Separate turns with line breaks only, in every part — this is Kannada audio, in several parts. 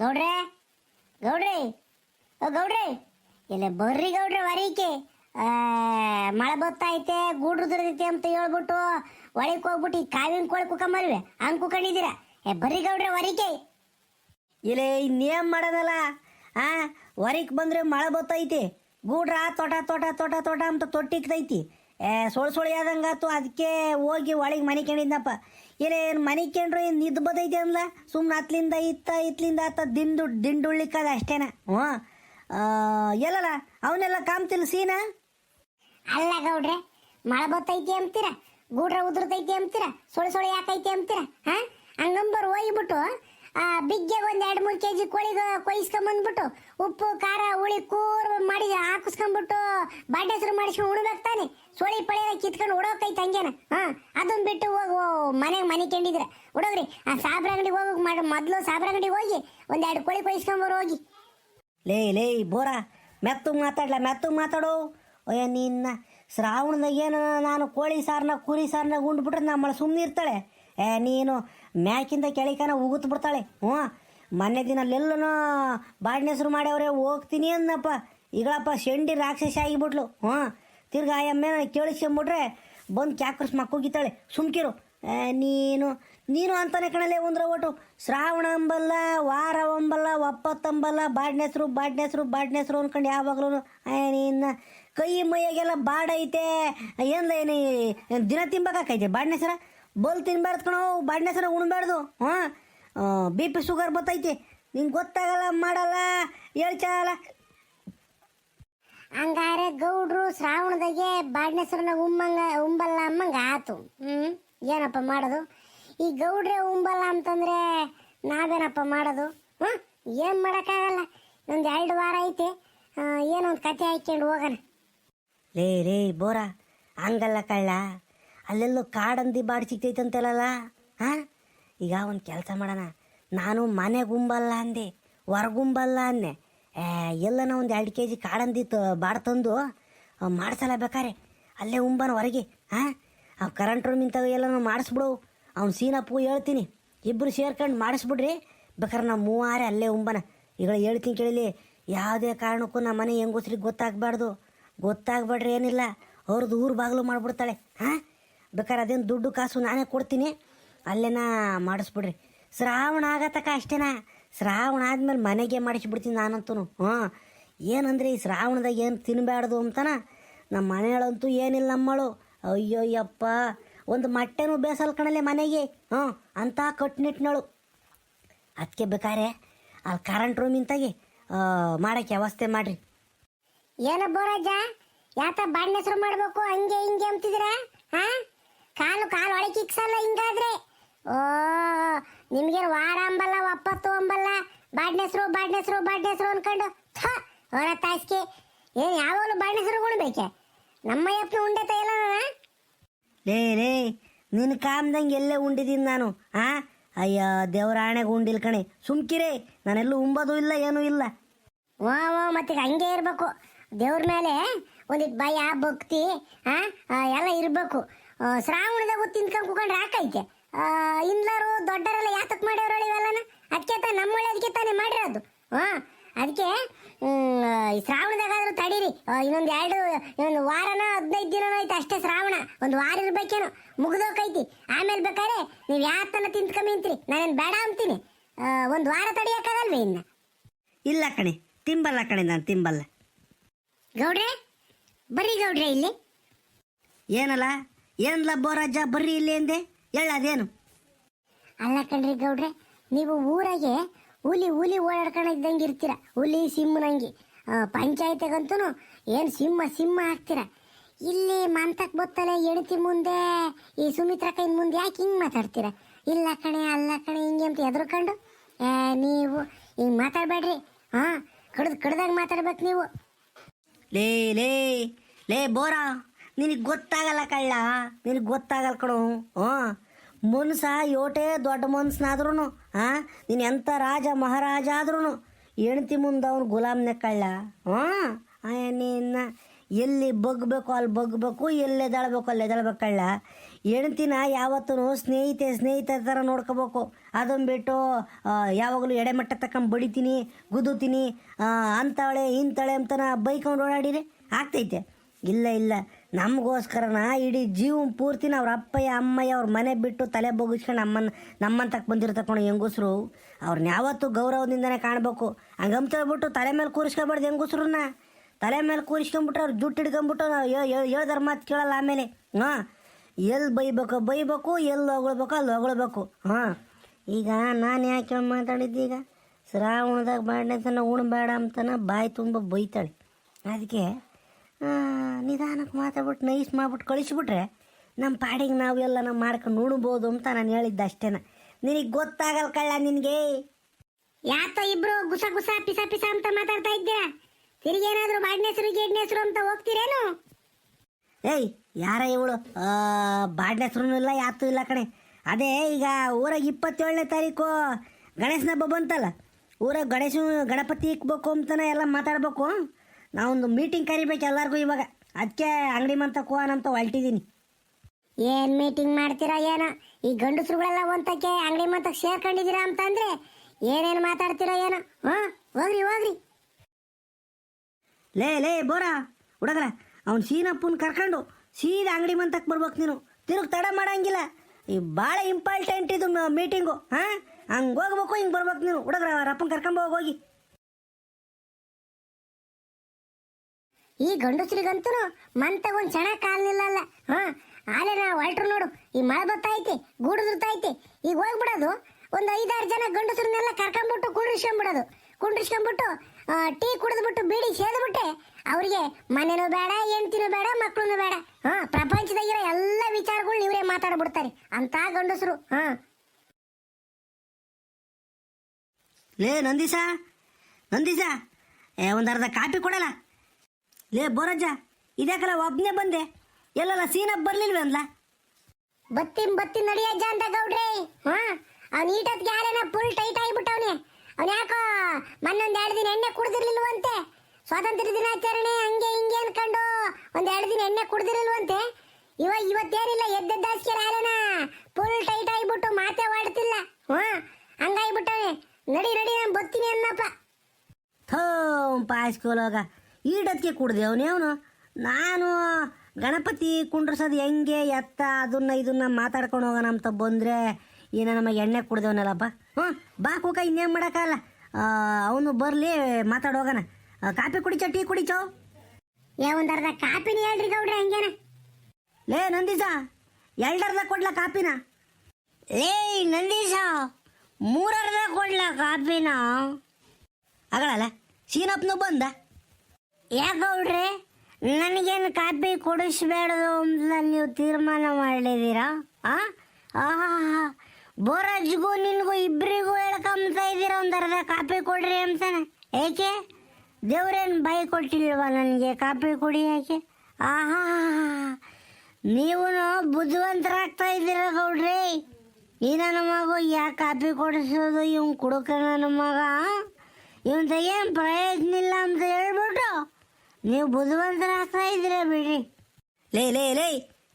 ಗೌಡ್ರೆ? ಗೌಡ್ರಿ? ಓ, ಗೌಡ್ರೆ? ಇಲ್ಲ ಬರ್ರಿ ಗೌಡ್ರೆ ವರೀಕೆ. ಮಳೆ ಬತ್ತೈತೆ ಗೂಡ್ರು ದುರದೈತೆ ಅಂತ ಹೇಳ್ಬಿಟ್ಟು ಒಳಗೆ ಹೋಗ್ಬಿಟ್ಟು ಈ ಕಾವಿನ ಕೋಳಿ ಕುಕ್ಕಂಬಲ್ವೆ ಹಂಗೆ ಕುಕೊಂಡಿದ್ದೀರಾ? ಏ ಬರ್ರಿ ಗೌಡ್ರೆ ವರೀಕೆ.
ಇಲ್ಲೇ ಇನ್ನೇನು ಮಾಡೋದಲ್ಲ? ಆ ಹೊರಗೆ ಬಂದರೆ ಮಳೆ ಬತ್ತೈತಿ. ಗೂಡ್ರ ತೋಟ ತೋಟ ತೋಟ ತೋಟ ಅಂತ ತೊಟ್ಟಿಕ್ತೈತಿ. ಏ ಸೊಳ್ ಸೊಳಿ ಆದಂಗಾತು ಅದಕ್ಕೆ ಹೋಗಿ ಒಳಗೆ ಮನೆ ಕೇಳಿದ್ನಪ್ಪ ಇಲ್ಲ ಏನು ಮನೆ ಕೇಂದ್ರ ಏನು ನಿದ್ದು ಬದೈತೆ ಅಂದ್ಲ ಸುಮ್ಮನೆ ಅತ್ಲಿಂದ ಇತ್ತ, ಇತ್ಲಿಂದ ಆತ ದಿಂಡು ದಿಂಡುಳ್ಳಿಕ್ಕದ ಅಷ್ಟೇನ. ಹ್ಞೂ. ಎಲ್ಲಲ್ಲ ಅವನ್ನೆಲ್ಲ ಕಾಮ್ತಿಲ್ಲ ಸೀನ?
ಅಲ್ಲ ಗೌಡ್ರೆ ಮಳೆ ಬತ್ತೈತಿ ಅಂತೀರ ಗೂಡ್ರ ಉದುರ್ತೈತಿ ಅಂತೀರ ಸೊಳೆ ಸೊಳೆ ಯಾಕೈತಿ ಅಂತೀರ ಹಾ? ಹಂಗಂಬರ್ ಹೋಗಿಬಿಟ್ಟು ಬಿಗ್ಗೆ ಎರಡು ಮೂರು ಕೆ ಜಿ ಕೋಳಿಗೆ ಕೊಯ್ಸ್ಕೊಂಬಂದ್ಬಿಟ್ಟು, ಉಪ್ಪು, ಖಾರ, ಹುಳಿ ಕೂರ್ ಮಾಡಿ ಹಾಕಿಸ್ಕೊಂಡ್ಬಿಟ್ಟು ಬಾಂಡೆ ಶುರು ಮಾಡಿಸ್ಕೊಂಡು ಉಣ್ಬೇಕು ತಾನೆ ಸೋಳಿ ಪಳಿ ಎಲ್ಲ ಕಿತ್ಕೊಂಡು ಉಡೋಕೈತೆ ಹಂಗೇನ? ಹಾ ಅದನ್ನ ಬಿಟ್ಟು ಹೋಗಿ, ಮನೆಗೆ ಮನೆ ಕೆಂಡಿದ್ರೆ. ಉಡೋಗ್ರಿ ಆ ಸಾಬ್ರ ಅಂಗಡಿಗೆ ಹೋಗಿ, ಮಾಡಿ, ಮೊದಲು ಸಾಬ್ರ ಅಂಗಡಿಗೆ ಹೋಗಿ ಒಂದ್ ಎರಡು ಕೋಳಿ ಕೊಯ್ಸ್ಕೊಂಬರು ಹೋಗಿ.
ಲೇ ಲೇ, ಬೋರ, ಮೆತ್ತು ಮಾತಾಡ್ಲ, ಮೆತ್ತು ಮಾತಾಡು. ಅಯ್ಯ, ನಿನ್ನ ಶ್ರಾವಣದಾಗ ಏನು ನಾನು ಕೋಳಿ ಸಾರ್ನ, ಕುರಿ ಸಾರ್ನ ಉಂಡ್ಬಿಟ್ರೆ ನಮ್ಮ ಸುಮ್ಮನೆ ಇರ್ತಾಳೆ. ಏ, ನೀನು ಮ್ಯಾಕಿಂದ ಕೆಳಿಕನ ಉಗುತ್ ಬಿಡ್ತಾಳೆ. ಹ್ಞೂ, ಮೊನ್ನೆ ದಿನ ಎಲ್ಲನೂ ಬಾಡಿನ ಹೆಸರು ಮಾಡ್ಯವ್ರೆ, ಹೋಗ್ತೀನಿ ಅಂದಪ್ಪ ಈಗಳಪ್ಪ ಶೆಂಡಿ ರಾಕ್ಷಸಿ ಆಗಿಬಿಟ್ಲು. ಹ್ಞೂ. ತಿರ್ಗಾ ಆಯಮ್ಮೆ ಕೇಳಿಸ್ಕೊಂಬಿಟ್ರೆ ಬಂದು ಕ್ಯಾಕರ್ಸ್ ಮಕ್ಕೋಗಿತ್ತಾಳೆ ಸುಮ್ಕಿರು. ನೀನು ನೀನು ಅಂತಾನೆ ಕಣಲೆ ಒಂದ್ರ ಒಟ್ಟು. ಶ್ರಾವಣ ಅಂಬಲ್ಲ, ವಾರ ಅಂಬಲ್ಲ ಒಪ್ಪತ್ತಂಬಲ್ಲ ಬಾಡ್ನೆಸ್ರು ಬಾಡ್ನೆಸ್ರು ಬಾಡ್ನೆಸ್ರು ಅನ್ಕೊಂಡು ಯಾವಾಗ್ಲೂ ನಿನ್ನ ಕೈ ಮೈಯಾಗೆಲ್ಲ ಬಾಡೈತೆ ಐತೆ. ಏನು ದಿನ ತಿನ್ಬೇಕಾಕೈತೆ ಬಾಡ್ನೆಸರ ಬಲ್ ತಿನ್ಬಾರ್ದು ಕಣೋ ಬಾಡ್ನೆಸರ ಉಣ್ಬಾರ್ದು ಹಾಂ ಬಿ ಪಿ ಶುಗರ್ ಬತ್ತೈತೆ. ನಿಂಗೆ ಗೊತ್ತಾಗಲ್ಲ, ಮಾಡಲ್ಲ ಹೇಳ್ಚಾಗಲ್ಲ
ಹಂಗಾರೆ ಗೌಡ್ರು ಶ್ರಾವಣದಾಗೆ ಬಾಡ್ನೇಶ್ವರನ ಉಮ್ಮಂಗ, ಉಂಬಲ್ಲ ಅಮ್ಮಂಗ ಆತು. ಹ್ಮ್? ಏನಪ್ಪ ಮಾಡೋದು? ಈ ಗೌಡ್ರೆ ಉಂಬಲ್ಲ ಅಂತಂದ್ರೆ ನಾವೇನಪ್ಪ ಮಾಡೋದು? ಹ್ಮ್ ಏನ್ ಮಾಡಕ್ಕಾಗಲ್ಲ. ನಂದು ಎರಡು ವಾರ ಐತೆ. ಏನೊಂದು ಕತೆ ಹಾಕ್ಕೊಂಡು ಹೋಗೋಣ.
ಲೇ ರೇ ಬೋರ. ಹಂಗಲ್ಲ ಕಳ್ಳ. ಅಲ್ಲೆಲ್ಲೋ ಕಾಡಂದಿ ಬಾಡಿ ಸಿಗ್ತೈತಂತೆಲ್ಲ ಹಾಂ? ಈಗ ಒಂದು ಕೆಲಸ ಮಾಡೋಣ. ನಾನು ಮನೆ ಗುಂಬಲ್ಲ ಅಂದೆ, ಹೊರಗುಂಬಲ್ಲ ಅಂದೆ. ಎಲ್ಲನ ಒಂದು ಎರಡು ಕೆ ಜಿ ಕಾಡಂದಿ ತ ಬಾಡ್ ತಂದು ಮಾಡ್ಸಲ್ಲ ಬೇಕಾರೆ. ಅಲ್ಲೇ ಉಂಬನ ಹೊರಗೆ ಹಾಂ ಆ ಕರೆಂಟ್ ರೂಮ್ ಇಂಥವು ಎಲ್ಲನೂ ಮಾಡಿಸ್ಬಿಡು. ಅವ್ನು ಸೀನಪ್ಪು ಹೇಳ್ತೀನಿ ಇಬ್ಬರು ಸೇರ್ಕೊಂಡು ಮಾಡಿಸ್ಬಿಡ್ರಿ. ಬೇಕಾದ್ರೆ ನಾವು ಮೂವಾರೆ ಅಲ್ಲೇ ಉಂಬನ. ಈಗ ಹೇಳ್ತೀನಿ ಕೇಳಿಲಿ, ಯಾವುದೇ ಕಾರಣಕ್ಕೂ ನಮ್ಮ ಮನೆ ಹೆಂಗೋಸ್ರಿಗೆ ಗೊತ್ತಾಗಬಾರ್ದು. ಗೊತ್ತಾಗ್ಬೇಡ್ರಿ ಏನಿಲ್ಲ ಅವ್ರದ್ದು ಊರು ಬಾಗಿಲು ಮಾಡಿಬಿಡ್ತಾಳೆ ಹಾಂ ಬೇಕಾದ್ರೆ ಅದೇನು ದುಡ್ಡು ಕಾಸು ನಾನೇ ಕೊಡ್ತೀನಿ, ಅಲ್ಲೇನ ಮಾಡಿಸ್ಬಿಡ್ರಿ. ಶ್ರಾವಣ ಆಗತ್ತಕ್ಕ ಅಷ್ಟೇನಾ? ಶ್ರಾವಣ ಆದ್ಮೇಲೆ ಮನೆಗೆ ಮಾಡಿಸ್ಬಿಡ್ತೀನಿ ನಾನಂತೂ ಹ್ಞೂ. ಏನಂದ್ರೆ ಈ ಶ್ರಾವಣದಾಗ ಏನು ತಿನ್ನಬಾರ್ದು ಅಂತನ? ನಮ್ಮ ಮನೆಯಳಂತೂ ಏನಿಲ್ಲ ನಮ್ಮಳು. ಅಯ್ಯೋಯ್ಯಪ್ಪ ಯಪ್ಪ ಒಂದು ಮೊಟ್ಟೆನೂ ಬೇಸಲ್ ಕಣಲೆ ಮನೆಗೆ. ಹ್ಞೂ. ಅಂತ ಕಟ್ಟುನಿಟ್ಟಿನಳು ಅದಕ್ಕೆ ಬೇಕಾರೆ ಅಲ್ಲಿ ಕರೆಂಟ್ ರೂಮಿಂತಾಗಿ ಮಾಡೋಕ್ಕೆ ವ್ಯವಸ್ಥೆ ಮಾಡಿರಿ.
ಏನ ಬೋರಾಜ ಯಾತ ಬಾಣ್ಣ ಹೆಸರು ಮಾಡಬೇಕು? ಹಂಗೆ ಹಿಂಗೆ ಅಂತಿದ್ರ ಹಾ? ಕಾಲು ಕಾಲು ಒಳಗೆ ಇಕ್ಸಲ್ಲ ಹಿಂಗಾದ್ರೆ? ಓ ನಿಮ್ಗೆ ವಾರ ಅಂಬಲ್ಲ ಒಪ್ಪತ್ತು? ಬಾಡ್ನೆಸ್ರು ಬಾಡ್ನೆಸ್ರು ಬಾಡ್ನ ಹೆಸರು ಬಾಡ್ನ ಹೆಸರು ಅನ್ಕೊಂಡು ಅವರ ಹೊರ ತಾಸ್ಕೆ ಏನು ಯಾವಾಗಲೂ ಬಾಡ್ನೆಸ್ರು ಉಣ್ಬೇಕೆ ನಮ್ಮ ಯಪ್ಪನ ಉಂಡೆ ತೈಲ
ಲೇ ಲೇ ನಿನ್ನ ಕಾಮ್ದಂಗೆ ಎಲ್ಲೇ ಉಂಡಿದ್ದೀನಿ ನಾನು ಆ? ಅಯ್ಯ ದೇವರ ಆಣೆಗೆ ಉಂಡಿಲ್ ಕಣೆ. ಸುಮ್ಕಿರೇ ನಾನೆಲ್ಲೂ ಉಂಬೋದು ಇಲ್ಲ ಏನೂ ಇಲ್ಲ.
ವಾ ವಾ ಮತ್ತೆ ಹಂಗೆ ಇರಬೇಕು. ದೇವ್ರ ಮೇಲೆ ಒಂದಿಟ್ಟು ಭಯ ಭಕ್ತಿ ಆ ಎಲ್ಲ ಇರಬೇಕು. ಶ್ರಾವಣದಾಗ ತಿನ್ಕೊಂಡು ಕುಕೊಂಡ್ರೆ ಹಾಕೈತೆ ಇಂದ್ಲರು ದೊಡ್ಡರೆಲ್ಲ ಯಾತಕ್ ಮಾಡ್ಯಾರ ಇವೆಲ್ಲನ? ಅದಕ್ಕೆ ತಾನೆ ನಮ್ಮ ಅದಕ್ಕೆ ತಾನೇ ಮಾಡಿರೋದು. ಹಾ ಅದಕ್ಕೆ ಈ ಶ್ರಾವಣದಾಗಾದ್ರೂ ತಡೀರಿ. ಇನ್ನೊಂದು ಎರಡು ಇನ್ನೊಂದು ವಾರನ ಹದಿನೈದು ದಿನ ಐತೆ ಅಷ್ಟೇ ಶ್ರಾವಣ. ಒಂದು ವಾರ ಇರ್ಬೇಕೇನೋ? ಮುಗ್ದೋಕೈತಿ. ಆಮೇಲೆ ಬೇಕಾದ್ರೆ ನೀವು ಯಾತನ ತಿಂತ್ಕೊಂಬಂತೀರಿ ನಾನೇನು ಬೇಡ ಅಂತೀನಿ. ಒಂದು ವಾರ ತಡಿಯೋಕ್ಕಾಗಲ್ವೇ ಇನ್ನ?
ಇಲ್ಲ ಕಣೆ ತಿಂಬಲ್ಲ ಕಣೆ ನಾನು ತಿಂಬಲ್ಲ.
ಗೌಡ್ರೆ ಬರ್ರಿ ಗೌಡ್ರೆ ಇಲ್ಲಿ.
ಏನಲ್ಲ ಏನಲ್ಲ ಬೋರಾಜ ಬರ್ರಿ ಇಲ್ಲಿ ಎಂದೆ ಹೇಳ ಅದೇನು
ಅಲ್ಲ ಕಣ್ರಿ ಗೌಡ್ರೆ ನೀವು ಊರಾಗೆ ಹುಲಿ ಹುಲಿ ಇದ್ದಂಗೆ ಇರ್ತೀರ ಹುಲಿ ಸಿಂಹನಂಗೆ ಪಂಚಾಯತಿಗಂತೂ ಏನು ಸಿಂಹ ಸಿಂಹ ಹಾಕ್ತೀರ ಇಲ್ಲಿ ಮಂತಕ್ ಬತ್ತಲೆ ಎಣತಿ ಮುಂದೆ ಈ ಸುಮಿತ್ರ ಕೈ ಮುಂದೆ ಯಾಕೆ ಹಿಂಗೆ ಮಾತಾಡ್ತೀರ? ಇಲ್ಲ ಕಣೆ ಅಲ್ಲ ಕಣೆ ಹಿಂಗೆ ಅಂತ ಎದ್ರುಕೊಂಡು ನೀವು ಹಿಂಗೆ ಮಾತಾಡಬೇಡ್ರಿ. ಹಾಂ ಕಡ್ದು ಕಡ್ದಾಗ ಮಾತಾಡ್ಬೇಕು ನೀವು.
ಲೇ ಲೇ ಲೇ ಬೋರಾ ನಿನಗೆ ಗೊತ್ತಾಗಲ್ಲ ಕಳ್ಳ ನಿನಗೆ ಗೊತ್ತಾಗಲ್ಲ ಕಣು ಹ್ಞೂ ಮನ್ಸ ಯೋಟೆ ದೊಡ್ಡ ಮನ್ಸನಾದ್ರೂ ಹಾಂ ನೀನು ಎಂಥ ರಾಜ ಮಹಾರಾಜ ಆದ್ರೂ ಹೆಣ್ತಿ ಮುಂದೆ ಅವನು ಗುಲಾಮ್ನೆ ಕಳ್ಳ ಹಾಂ ನಿನ್ನ ಎಲ್ಲಿ ಬಗ್ಬೇಕು ಅಲ್ಲಿ ಬಗ್ಬೇಕು ಎಲ್ಲಿ ಎದಳ್ಬೇಕು ಅಲ್ಲಿ ಎದ್ದಾಳ್ಬೇಕು ಕಳ್ಳ ಹೆಣ್ತಿನ ಯಾವತ್ತೂ ಸ್ನೇಹಿತೆ, ಸ್ನೇಹಿತರ ಥರ ನೋಡ್ಕೋಬೇಕು. ಅದನ್ನು ಬಿಟ್ಟು ಯಾವಾಗಲೂ ಎಡೆಮಟ್ಟ ತಕೊಂಡು ಬಡಿತೀನಿ ಗುದ್ದುತೀನಿ ಅಂತಾಳೆ, ಇಂತಾಳೆ ಅಂತನ ಬೈಕೊಂಡು ಓಡಾಡಿರಿ ಆಗ್ತೈತೆ. ಇಲ್ಲ ಇಲ್ಲ. ನಮಗೋಸ್ಕರನ ಇಡೀ ಜೀವ ಪೂರ್ತಿನ ಅವ್ರ ಅಪ್ಪಯ್ಯ, ಅಮ್ಮಯ್ಯ ಅವ್ರ ಮನೆ ಬಿಟ್ಟು ತಲೆ ಬೋಗಿಸ್ಕೊಂಡು ನಮ್ಮನ್ನ ನಮ್ಮಂತಕ್ಕೆ ಬಂದಿರ್ತಕೊಂಡು ಹೆಂಗಸ್ರು. ಅವ್ರನ್ನ ಯಾವತ್ತೂ ಗೌರವದಿಂದನೇ ಕಾಣಬೇಕು. ಹಂಗಂತೇಳ್ಬಿಟ್ಟು ತಲೆ ಮೇಲೆ ಕೂರಿಸ್ಕೊಬಾರ್ದು ಹೆಂಗಸ್ರನ್ನ. ತಲೆ ಮೇಲೆ ಕೂರಿಸ್ಕೊಂಬಿಟ್ರೆ ಅವ್ರು ಜುಟ್ಟು ಹಿಡ್ಕೊಂಬಿಟ್ಟು ನಾವು ಹೇಳ್ದಾರ ಮಾತು ಕೇಳಲ್ಲ ಆಮೇಲೆ. ಹಾಂ ಎಲ್ಲಿ ಬೈಬೇಕು? ಬೈಬೇಕು ಎಲ್ಲಿ ಹೊಗಳ್ಬೇಕು? ಅಲ್ಲಿ ಹೊಗಳ್ಬೇಕು. ಹಾಂ. ಈಗ ನಾನು ಯಾಕೆ ಮಾತಾಡಿದ್ದೆ ಈಗ? ಶ್ರಾವಣದಾಗ ಬಾಡ್ನೆ ತನ ಉಣ್ಬೇಡ ಅಂತನ, ಬಾಯಿ ತುಂಬ ಬೈತಾಳೆ. ಅದಕ್ಕೆ ನಿಧಾನಕ್ಕೆ ಮಾತಾಡ್ಬಿಟ್ಟು ನೈಸ್ ಮಾಡ್ಬಿಟ್ಟು ಕಳಿಸಿಬಿಟ್ರೆ ನಮ್ಮ ಪಾಡಿಗೆ ನಾವೆಲ್ಲ ನಾವು ಮಾಡ್ಕೊಂಡು ಉಣ್ಬೋದು ಅಂತ ನಾನು ಹೇಳಿದ್ದೆ ಅಷ್ಟೇನ. ನಿನಗೆ ಗೊತ್ತಾಗಲ್ಲ ಕಳ್ಳ ನಿನಗೆ.
ಯಾತ ಇಬ್ರು ಗುಸ ಗುಸ ಪಿಸ ಪಿಸ ಅಂತ ಮಾತಾಡ್ತಾ ಇದ್ದೀರಾ? ತಿರುಗಿ ಬಾಡ್ನೆಸರು ಗೇಡ್ನೆಸರು ಅಂತ ಹೋಗ್ತೀರೇನು?
ಏಯ್ ಯಾರ ಇವಳು? ಆ ಹೆಸ್ರು ಇಲ್ಲ ಯಾತೂ ಇಲ್ಲ ಕಣೆ. ಅದೇ ಈಗ ಊರಾಗ ಇಪ್ಪತ್ತೇಳನೇ ತಾರೀಕು ಗಣೇಶನ ಹಬ್ಬ ಬಂತಲ್ಲ. ಊರಾಗ ಗಣೇಶ ಗಣಪತಿ ಇಕ್ಬೇಕು ಅಂತಲೇ ಎಲ್ಲ ಮಾತಾಡ್ಬೇಕು. ನಾವೊಂದು ಮೀಟಿಂಗ್ ಕರಿಬೇಕು ಎಲ್ಲರಿಗೂ ಇವಾಗ. ಅದಕ್ಕೆ ಅಂಗಡಿ ಮಂತ ಕೋನಂತ ಹೊಲ್ಟಿದ್ದೀನಿ
ಏನ್ ಮೀಟಿಂಗ್ ಮಾಡ್ತೀರಾ ಏನೋ? ಈ ಗಂಡಸ್ರುಗಳೆಲ್ಲ ಒಂತಕ್ಕೆ ಅಂಗಡಿ ಮಂತಕ್ಕೆ ಸೇರ್ಕೊಂಡಿದ್ದೀರಾ ಅಂತಂದ್ರೆ ಏನೇನು ಮಾತಾಡ್ತೀರಾ ಏನೋ? ಹಾ ಹೋಗ್ರಿ ಹೋಗ್ರಿ.
ಲೇ ಲೇ ಬೋರಾ ಹುಡುಗರ ಅವ್ನು ಸೀನಪ್ಪನ ಕರ್ಕೊಂಡು ಸೀದ ಅಂಗಡಿ ಮಂತಕ್ಕೆ ಬರ್ಬೇಕು ನೀನು. ತಿರುಗಿ ತಡ ಮಾಡಂಗಿಲ್ಲ. ಈ ಭಾಳ ಇಂಪಾರ್ಟೆಂಟ್ ಇದು ಮೀಟಿಂಗು ಹಾಂ? ಹಂಗೆ ಹೋಗ್ಬೇಕು ಹಿಂಗೆ ಬರ್ಬೇಕು ನೀನು. ಹುಡುಗರ ಅವ್ರ ಅಪ್ಪನ ಕರ್ಕೊಂಡ್ ಹೋಗ್.
ಈ ಗಂಡಸ್ರಿಗಂತೂ ಮಂತ ತಗೊಂಡ್ ಚೆನ್ನಾಗ್ ನಿಲ್ಲಲ್ಲ. ಹಾ, ಆಲೆ ನಾ ಹೊಲ್ಟ್ರು ನೋಡು. ಈ ಮಳೆ ಬತ್ತೈತಿ ಗೂಡುದಿರ್ತೈತಿ ಈಗ ಹೋಗ್ಬಿಡೋದು. ಒಂದು ಐದಾರು ಜನ ಗಂಡಸ್ರನ್ನೆಲ್ಲ ಕರ್ಕೊಂಡ್ಬಿಟ್ಟು ಕುಂಡ್ರಿಸ್ಕೊಂಡ್ಬಿಡೋದು ಕುಂಡ್ರಿಸ್ಕೊಂಡ್ಬಿಟ್ಟು ಟೀ ಕುಡಿದ್ಬಿಟ್ಟು, ಬೀಡಿ ಸೇದ್ಬಿಟ್ಟೆ. ಅವ್ರಿಗೆ ಮನೆನೂ ಬೇಡ, ಹೆಂಡ್ತಿನೂ ಬೇಡ ಮಕ್ಕಳೂ ಬೇಡ. ಹಾ, ಪ್ರಪಂಚದಾಗಿರೋ ಎಲ್ಲ ವಿಚಾರಗಳು ಇವರೇ ಮಾತಾಡ್ಬಿಡ್ತಾರೆ. ಅಂತ ಗಂಡಸರು. ಹಾ.
ಲೇ ನಂದೀಸ ನಂದೀಸ ಒಂದು ಅರ್ಧ ಕಾಪಿ ಕೊಡಲ್ಲ. ಲೇ ಬೋರಜ್ಜ ಇದ್ಯಾಕಲ್ಲ ಒಬ್ನೆ ಬಂದೆ? ಎಲ್ಲಲ್ಲ ಸೀನಪ್ ಬರ್ಲಿಲ್ವೇ ಅಂದ್ಲ?
ಬತ್ತಿನ್ ಬತ್ತಿನ್ ನಡಿಯಜ್ಜ ಅಂತ ಗೌಡ್ರೆ. ಹಾ? ಅವ್ನ ಈಟತ್ಗೆ ಫುಲ್ ಟೈಟ್ ಆಗಿಬಿಟ್ಟವನೆ. ಅವ್ನ ಯಾಕೋ ಮೊನ್ನೊಂದ್ ಎರಡು ದಿನ ಎಣ್ಣೆ ಕುಡ್ದಿರ್ಲಿಲ್ವಂತೆ. ಸ್ವಾತಂತ್ರ್ಯ ದಿನಾಚರಣೆ ಹಂಗೆ ಹಿಂಗೆ ಅನ್ಕೊಂಡು ಒಂದ್ ಎರಡು ದಿನ ಎಣ್ಣೆ ಕುಡ್ದಿರ್ಲಿಲ್ವಂತೆ. ಇವಾಗ ಇವತ್ತೇನಿಲ್ಲ ಎದ್ದೆದ್ದಾಸ್ಕೆ ಯಾರೇನ ಫುಲ್ ಟೈಟ್ ಆಗಿಬಿಟ್ಟು ಮಾತೆ ಹೊಡ್ತಿಲ್ಲ ಹಾ? ಹಂಗಾಗಿಬಿಟ್ಟವನೆ. ನಡಿ ನಡಿ ನಾನು ಬತ್ತೀನಿ ಅನ್ನಪ್ಪ.
ಥೋ ಪಾಯಿಸ್ಕೋಲಾಗ ಈಡತ್ಗೆ ಕುಡ್ದೆ ಅವನೇ ಅವನು ನಾನು ಗಣಪತಿ ಕುಂಡ್ರಸೋದು ಹೆಂಗೆ ಎತ್ತ ಅದನ್ನ ಇದನ್ನ ಮಾತಾಡ್ಕೊಂಡು ಹೋಗೋಣ ಅಂತ ಬಂದರೆ ಏನ ನಮಗೆ ಎಣ್ಣೆ ಕುಡ್ದೇವನಲ್ಲಪ್ಪ? ಹ್ಞೂ ಬಾ ಕೂಕ ಇನ್ನೇನು ಮಾಡೋಕ್ಕಲ್ಲ ಅವನು ಬರಲಿ ಮಾತಾಡೋಗೋಣ ಕಾಫಿ ಕಾಪಿ ಕುಡಿಚೋ ಟೀ ಕುಡಿಚೋ?
ಏ ಒಂದು ಅರ್ಧ ಕಾಪಿನ ಹೇಳ್ರಿ ಗೌಡ್ರೆ ಹಂಗೇನ?
ಲೇ ನಂದೀಸ ಎರಡರ್ಧ ಕೊಡ್ಲ ಕಾಪಿನ? ಲೇ ನಂದೀಸ ಮೂರರ್ಧ ಕೊಡ್ಲ ಕಾಪಿನ? ಆಗಲ್ಲ ಸೀನಪ್ಪನು ಬಂದ? ಯಾಕವ್ರಿ ನನಗೇನು ಕಾಪಿ ಕೊಡಿಸ್ಬೇಡದು ಅಂತ ನೀವು ತೀರ್ಮಾನ ಮಾಡಿದ್ದೀರಾ ಆ? ಆಹಾ ಬೋರಾಜ್ಗೂ ನಿನಗೂ ಇಬ್ಬರಿಗೂ ಹೇಳ್ಕೊಂತ ಇದ್ದೀರಾ ಒಂದು ಅರ್ಧ ಕಾಪಿ ಕೊಡ್ರಿ ಅಂತಾನೆ. ಏಕೆ? ದೇವ್ರೇನು ಬಾಯಿ ಕೊಟ್ಟಿಲ್ವಾ ನನಗೆ? ಕಾಪಿ ಕೊಡಿ ಯಾಕೆ? ಆಹಾ ನೀವು ಬುದ್ಧಿವಂತರಾಗ್ತಾ ಇದ್ದೀರಾ ಗೌಡ್ರಿ? ಈ ನನ್ನ ಮಗು ಯಾಕೆ ಕಾಪಿ ಕೊಡಿಸೋದು? ಇವ್ನು ಕುಡುಕ ನನ್ನ ಮಗ ಇವನ್ ಏನು ಪ್ರಯೋಜನ ಇಲ್ಲ ಅಂತ ಹೇಳ್ಬಿಟ್ಟು ನೀವು ಬುದ್ಧಿವಂತರಾಗ್ತಾ ಇದ್ರೆ ಬಿಡಿ. ಲೇ ಲೇ ಲೇ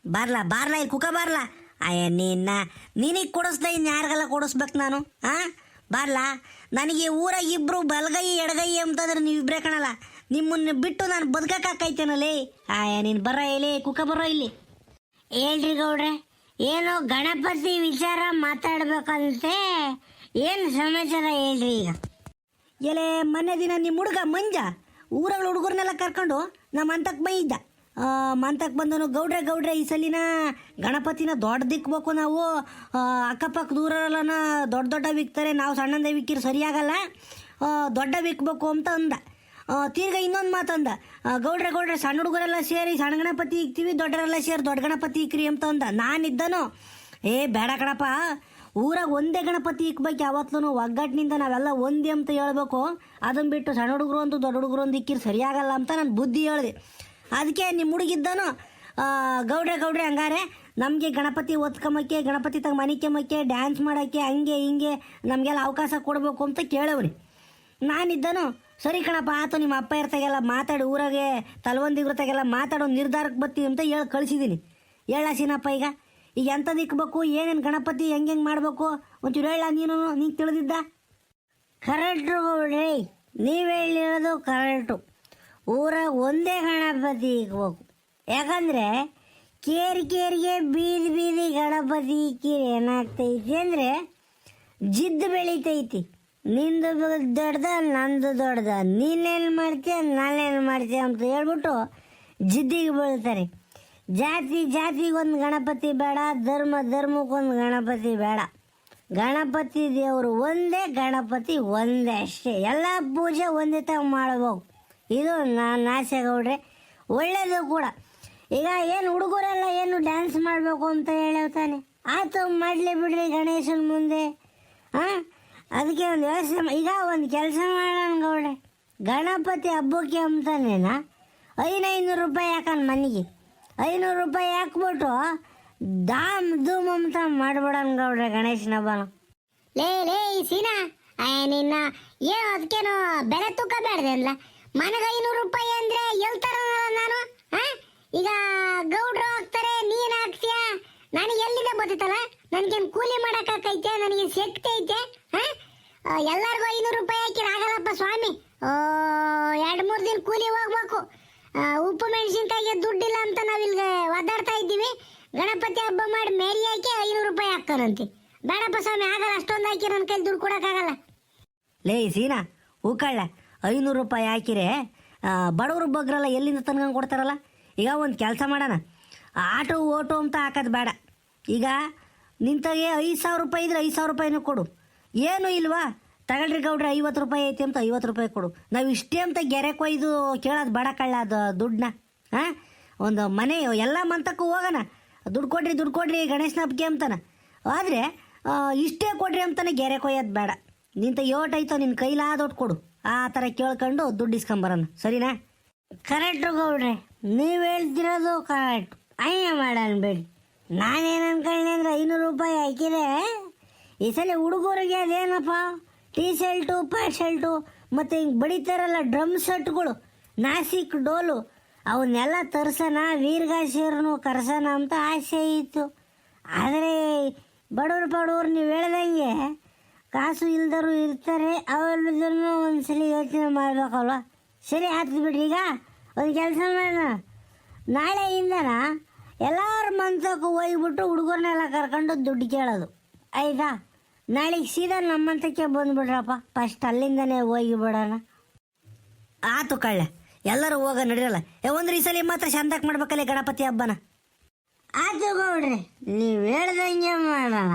ಬಾರ್ಲಾ ಬಾರ್ಲಾ ಇಲ್ಲಿ ಕುಕ ಬಾರ್ಲಾ. ಅಯ್ಯ ನಿನ್ನ ನಿನಗೆ ಕೊಡಿಸ್ದೆ ಇನ್ನು ಯಾರಿಗೆಲ್ಲ ಕೊಡಿಸ್ಬೇಕು ನಾನು ಆ? ಬಾರ್ಲಾ ನನಗೆ ಊರಾಗ ಇಬ್ರು ಬಲಗೈ ಎಡಗೈ ಅಂತಂದ್ರೆ ನೀವು ಇಬ್ಬರೇ ಕಾಣಲ್ಲ. ನಿಮ್ಮನ್ನ ಬಿಟ್ಟು ನಾನು ಬದುಕಕ್ಕಾಕೈತೇನಲ್ಲೇ ಆಯ ನೀನು ಬರ ಇಲ್ಲಿ ಕುಕ ಬರೋ ಇಲ್ಲಿ. ಹೇಳ್ರಿ ಗೌಡ್ರೆ ಏನೋ ಗಣಪತಿ ವಿಚಾರ ಮಾತಾಡ್ಬೇಕಂತೆ. ಏನು ಸಮಾಚಾರ ಹೇಳ್ರಿ ಈಗ? ಎಲೆ ಮೊನ್ನೆ ದಿನ ನಿಮ್ಮ ಹುಡುಗ ಮಂಜ? ಊರಾಗ ಹುಡುಗರನ್ನೆಲ್ಲ ಕರ್ಕೊಂಡು ನಮ್ಮ ಅಂತಕ್ಕೆ ಬೈದ್ದ. ಮಂತಕ್ಕೆ ಬಂದನು ಗೌಡ್ರೆ ಗೌಡ್ರೆ, ಈ ಸಲಿನ ಗಣಪತಿನ ದೊಡ್ಡದಿಕ್ಬೇಕು ನಾವು. ಅಕ್ಕಪಕ್ಕ ದೂರಲ್ಲನ ದೊಡ್ಡ ದೊಡ್ಡ ವಿಕ್ತಾರೆ, ನಾವು ಸಣ್ಣದೇ ವಿಕ್ಕಿರು ಸರಿಯಾಗಲ್ಲ. ದೊಡ್ಡ ವಿಕ್ಬೇಕು ಅಂತ ಅಂದ. ತಿರ್ಗ ಇನ್ನೊಂದು ಮಾತಂದ ಅಂದ. ಗೌಡ್ರೆ ಗೌಡ್ರೆ, ಸಣ್ಣ ಹುಡುಗರೆಲ್ಲ ಸೇರಿ ಸಣ್ಣ ಗಣಪತಿ ಇಕ್ತೀವಿ, ದೊಡ್ಡರೆಲ್ಲ ಸೇರಿ ದೊಡ್ಡ ಗಣಪತಿ ಇಕ್ರಿ ಅಂತ ಅಂದ. ನಾನಿದ್ದನು. ಏ, ಬೇಡ ಕಣಪ್ಪ. ಊರಾಗ ಒಂದೇ ಗಣಪತಿ ಇಕ್ಬೇಕು ಯಾವತ್ತೂ ಒಗ್ಗಟ್ಟಿನಿಂದ ನಾವೆಲ್ಲ ಒಂದೇ ಅಂತ ಹೇಳ್ಬೇಕು. ಅದನ್ನ ಬಿಟ್ಟು ಸಣ್ಣ ಹುಡುಗರು ಒಂದು ದೊಡ್ಡ ಹುಡುಗರು ಒಂದು ಇಕ್ಕಿರು ಸರಿಯಾಗಲ್ಲ ಅಂತ ನಾನು ಬುದ್ಧಿ ಹೇಳಿದೆ. ಅದಕ್ಕೆ ನಿಮ್ಮ ಹುಡುಗಿದ್ದನು ಗೌಡ್ರೆ ಗೌಡ್ರೆ ಹಂಗಾರೆ, ನಮಗೆ ಗಣಪತಿ ಒತ್ಕೊಂಬಕ್ಕೆ ಗಣಪತಿ ತಗ ಮನಿಕೆಂಬಕ್ಕೆ ಡ್ಯಾನ್ಸ್ ಮಾಡೋಕ್ಕೆ, ಹಂಗೆ, ಹಿಂಗೆ ನಮಗೆಲ್ಲ ಅವಕಾಶ ಕೊಡಬೇಕು ಅಂತ ಕೇಳವ್ರಿ. ನಾನಿದ್ದನು, ಸರಿ ಕಣಪ್ಪ, ಆತು ನಿಮ್ಮ ಅಪ್ಪ ಇರ್ತಾಗೆಲ್ಲ ಮಾತಾಡಿ, ಊರಾಗೆ ತಲವಂದಿಗ್ರತಾಗೆಲ್ಲ ಮಾತಾಡೋ ನಿರ್ಧಾರಕ್ಕೆ ಬರ್ತೀವಿ ಅಂತ ಹೇಳಿ ಕಳಿಸಿದ್ದೀನಿ ಹೇಳ ಸೀನಪ್ಪ ಈಗ. ಈಗ ಎಂಥದ್ದು ಇಕ್ಬೇಕು ಏನೇನು ಗಣಪತಿ ಹೆಂಗೆ ಹೆಂಗೆ ಮಾಡಬೇಕು? ಒಂಚೂರು ಹೇಳ, ನೀನು ನೀನು ತಿಳಿದಿದ್ದ? ಕರೆಕ್ಟು ಹೇಳಿ ನೀವು ಹೇಳಿರೋದು ಕರೆಕ್ಟು ಊರ ಒಂದೇ ಗಣಪತಿ ಇಕ್ಬೇಕು. ಯಾಕಂದರೆ ಕೇರಿ ಕೇರಿಗೆ ಬೀದಿ ಬೀದಿ ಗಣಪತಿ ಇಕ್ಕಿರಿ ಏನಾಗ್ತೈತಿ ಅಂದರೆ ಜಿದ್ದು ಬೆಳಿತೈತಿ. ನಿಂದು ದೊಡ್ಡದ ನಂದು ದೊಡ್ಡದ ನೀನೇನು ಮಾಡ್ತೀಯ ನಾನೇನು ಮಾಡ್ತೀಯ ಅಂತ ಹೇಳ್ಬಿಟ್ಟು ಜಿದ್ದಿಗೆ ಬೀಳ್ತಾರೆ. ಜಾತಿ, ಜಾತಿಗೊಂದು ಗಣಪತಿ ಬೇಡ, ಧರ್ಮ, ಧರ್ಮಕ್ಕೊಂದು ಗಣಪತಿ ಬೇಡ. ಗಣಪತಿ ದೇವರು ಒಂದೇ, ಗಣಪತಿ ಒಂದೇ ಅಷ್ಟೇ. ಎಲ್ಲ ಪೂಜೆ ಒಂದೇ ತರ ಮಾಡಬೇಕು. ಇದು ನಾನು ಆಸೆ ಗೌಡ್ರೆ ಒಳ್ಳೇದು ಕೂಡ. ಈಗ ಏನು ಹುಡುಗರೆಲ್ಲ ಏನು ಡ್ಯಾನ್ಸ್ ಮಾಡಬೇಕು ಅಂತ ಹೇಳ್ತಾನೆ? ಆಯ್ತು ಮಾಡಲಿ ಬಿಡ್ರಿ ಗಣೇಶನ ಮುಂದೆ. ಹಾಂ ಅದಕ್ಕೆ ಒಂದು ವ್ಯವಸ್ಥೆ ಈಗ ಒಂದು ಕೆಲಸ ಮಾಡೋಣ ಗೌಡ್ರೆ. ಗಣಪತಿ ಹಬ್ಬಕ್ಕೆ ಅಂತಾನೇನಾ? ಐನೈನೂರು ರೂಪಾಯಿ ಹಾಕನ್ ಮನೆಗೆ. ಐನೂರು ರೂಪಾಯಿ ಹಾಕ್ಬಿಟ್ಟು ದಾಮ್ ಧೂಮ್ ಅಂತ ಮಾಡ್ಬಿಡೋಣ ಗೌಡ್ರೆ ಗಣೇಶನ ಹಬ್ಬನ.
ಲೇ ಲೇ ಸೀನಾ. ನಿನ್ನ ಏನು ಅದಕ್ಕೇನು ಬೆಲೆ ತೂಕ ಅಲ್ಲ ನನಗೆ ಐನೂರು ರೂಪಾಯಿ ಅಂದ್ರೆ ಹೇಳ್ತಾರಲ್ಲ ನಾನು? ಈಗ ಗೌಡ್ರು ಹಾಕ್ತಾರೆ, ನೀನ್ ಹಾಕ್ತೀಯ? ನನಗೆ ಎಲ್ಲಿದೆ ಬರ್ತಿತ್ತಲ್ಲ ನನಗೇನು ಕೂಲಿ ಮಾಡಕ್ಕಾಕೈತೆ ನನಗೆ ಶಕ್ತಿ ಐತೆ? ಎಲ್ಲರಿಗೂ ಐನೂರು ರೂಪಾಯಿ ಹಾಕಿ ಆಗಲ್ಲಪ್ಪ ಸ್ವಾಮಿ. ಎರಡು ಮೂರು ದಿನ ಕೂಲಿ ಹೋಗ್ಬೇಕು. ಉಪ್ಪು ಮೆಣಸಿನ್ಕಾಯಿಗೆ ದುಡ್ಡಿಲ್ಲ ಅಂತ ನಾವು ಇಲ್ಲಿ ಒದ್ದಾಡ್ತಾ ಇದ್ದೀವಿ ಗಣಪತಿ ಹಬ್ಬ ಮಾಡಿ ಮೇರಿ ಹಾಕಿ ಐನೂರು ರೂಪಾಯಿ ಹಾಕ್ತಾರಂತೆ ಬೇಡಪ್ಪ ಸ್ವಾಮಿ, ಆಗಲ್ಲ, ಅಷ್ಟೊಂದು ಹಾಕಿ ನನ್ನ ಕೈಲಿ ದುಡ್ಡು ಕೊಡೋಕ್ಕಾಗಲ್ಲ.
ಲೇ, ಸೀನಾ, ಹೂಕಳ್ಳ, ಐನೂರು ರೂಪಾಯಿ ಹಾಕಿರೆ ಬಡವರು ಬಗ್ರಲ್ಲ ಎಲ್ಲಿಂದ ತನ್ಕೊಂಡು ಕೊಡ್ತಾರಲ್ಲ? ಈಗ ಒಂದು ಕೆಲಸ ಮಾಡೋಣ. ಆಟೋ, ಓಟೋ ಅಂತ ಹಾಕೋದು ಬೇಡ. ಈಗ ನಿಂತಾಗೆ ಐದು ಸಾವಿರ ರೂಪಾಯಿ ಇದ್ರೆ ಐದು ಸಾವಿರ ರೂಪಾಯಿನೂ ಕೊಡು. ಏನು ಇಲ್ವಾ? ತಗೊಳ್ರಿ ಗೌಡ್ರಿ, ಐವತ್ತು ರೂಪಾಯಿ ಐತಿ ಅಂತ ಐವತ್ತು ರೂಪಾಯಿ ಕೊಡು. ನಾವು ಇಷ್ಟೇ ಅಂತ ಗೆರೆ ಕೊಯ್ದು ಕೇಳೋದು ಬೇಡ ಕಳ್ಳ ಅದು ದುಡ್ಡನ್ನ. ಹಾಂ ಒಂದು ಮನೆ, ಎಲ್ಲ ಮಂತಕ್ಕೂ ಹೋಗೋಣ. ದುಡ್ಡು ಕೊಡ್ರಿ ದುಡ್ಡು ಕೊಡ್ರಿ ಗಣೇಶನ ಹಬ್ಬಕ್ಕೆ ಅಂತಾನೆ. ಆದರೆ ಇಷ್ಟೇ ಕೊಡ್ರಿ ಅಂತಾನೆ ಗೆರೆ ಕೊಯ್ಯೋದು ಬೇಡ. ನಿಂತ ಯೋಟ್ ಐತೋ ನಿನ್ನ ಕೈಲಾದೊಟ್ಟು ಕೊಡು. ಆ ಥರ ಕೇಳ್ಕೊಂಡು ದುಡ್ಡು ಇಸ್ಕೊಂಬರೋಣ ಸರಿನಾ?
ಕರೆಕ್ಟು ಗೌಡ್ರೆ, ನೀವು ಹೇಳ್ತಿರೋದು ಕರೆಕ್ಟ್ ಅಯ್ಯ ಮಾಡೋಣ ಬೇಡಿ. ನಾನೇನು ಅನ್ಕೊಂಡೆ ಅಂದ್ರೆ ಐನೂರು ರೂಪಾಯಿ ಹಾಕಿದೆ ಈ ಸಲ ಹುಡುಗರಿಗೆ ಅದೇನಪ್ಪ? ಟೀ ಶರ್ಟು ಪ್ಯಾಂಟ್ ಶರ್ಟು ಮತ್ತು ಹಿಂಗೆ ಬಡಿತಾರಲ್ಲ ಡ್ರಮ್ ಸೆಟ್ಗಳು ನಾಸಿಕ್ ಡೋಲು ಅವನ್ನೆಲ್ಲ ತರ್ಸೋಣ ವೀರಗಾಶಿರನು ಕರ್ಸೋಣ ಅಂತ ಆಸೆ ಇತ್ತು. ಆದರೆ ಬಡವ್ರು ಬಡವ್ರು ನೀವು ಹೇಳ್ದಂಗೆ ಕಾಸು ಇಲ್ದರು ಇರ್ತಾರೆ, ಅವ್ರದನ್ನು ಒಂದ್ಸಲಿ ಯೋಚನೆ ಮಾಡಬೇಕಲ್ವ? ಸರಿ ಆಯ್ತು ಬಿಡ್ರಿ. ಈಗ ಒಂದು ಕೆಲಸ ಮಾಡೋಣ. ನಾಳೆಯಿಂದನ ಎಲ್ಲರ ಮಂತಕ್ಕೂ ಹೋಗ್ಬಿಟ್ಟು ಹುಡುಗರನ್ನೆಲ್ಲ ಕರ್ಕೊಂಡು ದುಡ್ಡು ಕೇಳೋದು. ಆಯಿತಾ? ನಾಳೆಗೆ ಸೀದಾ ನಮ್ಮಂತಕ್ಕೆ ಬಂದುಬಿಡ್ರಪ್ಪ. ಫಸ್ಟ್ ಅಲ್ಲಿಂದನೇ ಹೋಗಿ ಬಿಡೋಣ.
ಆತು ಕಳ್ಳ. ಎಲ್ಲರೂ ಹೋಗ ನಡಿರಲ್ಲ. ಏ ಒಂದು ಈ ಸಲ ಮಾತ್ರ ಶಾಂತಾಕ್ ಮಾಡ್ಬೇಕಲ್ಲ ಗಣಪತಿ ಹಬ್ಬನ?
ಆಯ್ತು ಗೌಡ್ರಿ, ನೀವು ಹೇಳ್ದಂಗೆ ಮಾಡೋಣ.